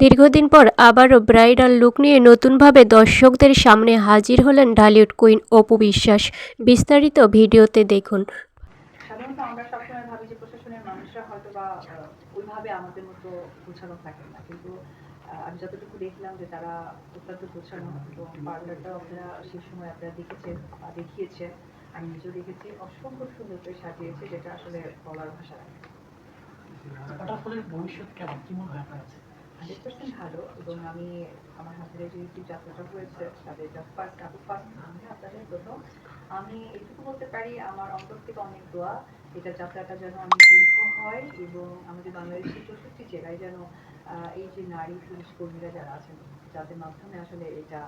দীর্ঘদিন পর আবারও ব্রাইডাল লুক নিয়ে নতুনভাবে দর্শকদের সামনে হাজির হলেন ঢালিউড কুইন অপু বিশ্বাস। বিস্তারিত ভিডিওতে দেখুন। সাধারণত আমরা সবসময় ভাবি যে প্রশাসনের মানুষরা হয়তো বা ওইভাবে আমাদের মতো গোছানো থাকেন না। কিন্তু আমি যতটুকু দেখলাম যে তারা অত্যন্ত গোছানো এবং পার্লারটাও আপনারা সেই সময় আপনারা দেখেছেন বা দেখিয়েছেন। আমি নিজেও দেখেছি। অসম্ভব সুন্দর করে সাজিয়েছে যেটা আসলে বলার ভাষা রাখে ভবিষ্যৎ কেমন? কি মনে হয় আপনার কাছে? হান্ড্রেড পার্সেন্ট ভালো এবং আমি আমার হাতের যে যাত্রাটা হয়েছে, তাদের ফার্স্ট আপু ফার্স্ট আমি আপনাদের প্রথম আমি এটুকু বলতে পারি আমার অন্তর থেকে অনেক দোয়া, এটা যাত্রাটা যেন অনেক দীর্ঘ হয় এবং আমাদের বাংলাদেশের চৌষট্টি জেলায় যেন এই যে নারী পুরুষ কর্মীরা যারা আছেন, যাদের মাধ্যমে আসলে এটা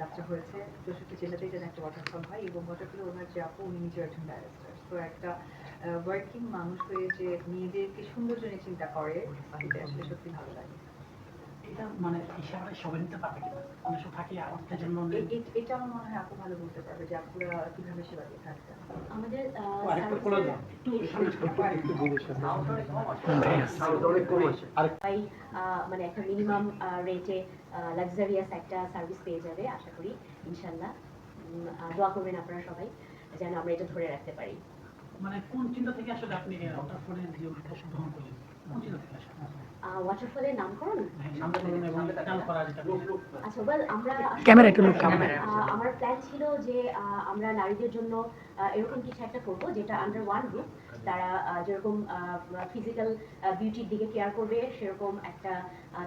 যাত্রা হয়েছে, চৌষট্টি জেলাতেই যেন একটা ওয়াটারফল হয় এবং ওয়াটারফল ওনার যে আপু, উনি নিজেও একজন ব্যারিস্টার তো একটা ওয়ার্কিং মানুষ হয়ে যে মেয়েদেরকে সৌন্দর্য নিয়ে চিন্তা করে, এটা আসলে সত্যি ভালো লাগে। এটা মানে ইশারা সবাই নিতে পারবে কিনা? অনেক সময় থাকে আমাদের জন্য এ- এ- এটা আমার মনে হয় আপু ভালো বলতে পারবে যে আপুরা কীভাবে সেবা দিয়ে থাকতেন। আমাদের আহ, ও, আরেকটু খোলা দাও। একটু মানে মিনিমাম রেটে লাক্সারিয়াস একটা সার্ভিস পেয়ে যাবে আশা করি ইনশাল্লাহ দোয়া করবেন আপনারা সবাই যেন আমরা এটা ধরে রাখতে পারি। মানে কোন চিন্তা থেকে আসলে আপনি যে উদ্যোগ গ্রহণ করলেন? ওয়াটারফলের নামকরণ? আচ্ছা ওয়েল আমরা ক্যামেরা একটু। আহ, আমার প্ল্যান ছিল যে আমরা নারীদের জন্য এরকম কিছু একটা করব যেটা আন্ডার ওয়ান গ্রুপ তারা যেরকম ফিজিক্যাল বিউটির দিকে কেয়ার করবে সেরকম একটা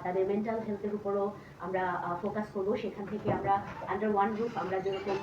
তাদের মেন্টাল হেলথের উপরও আমরা ফোকাস করব। সেখান থেকে আমরা আন্ডার ওয়ান গ্রুপ আমরা যেরকম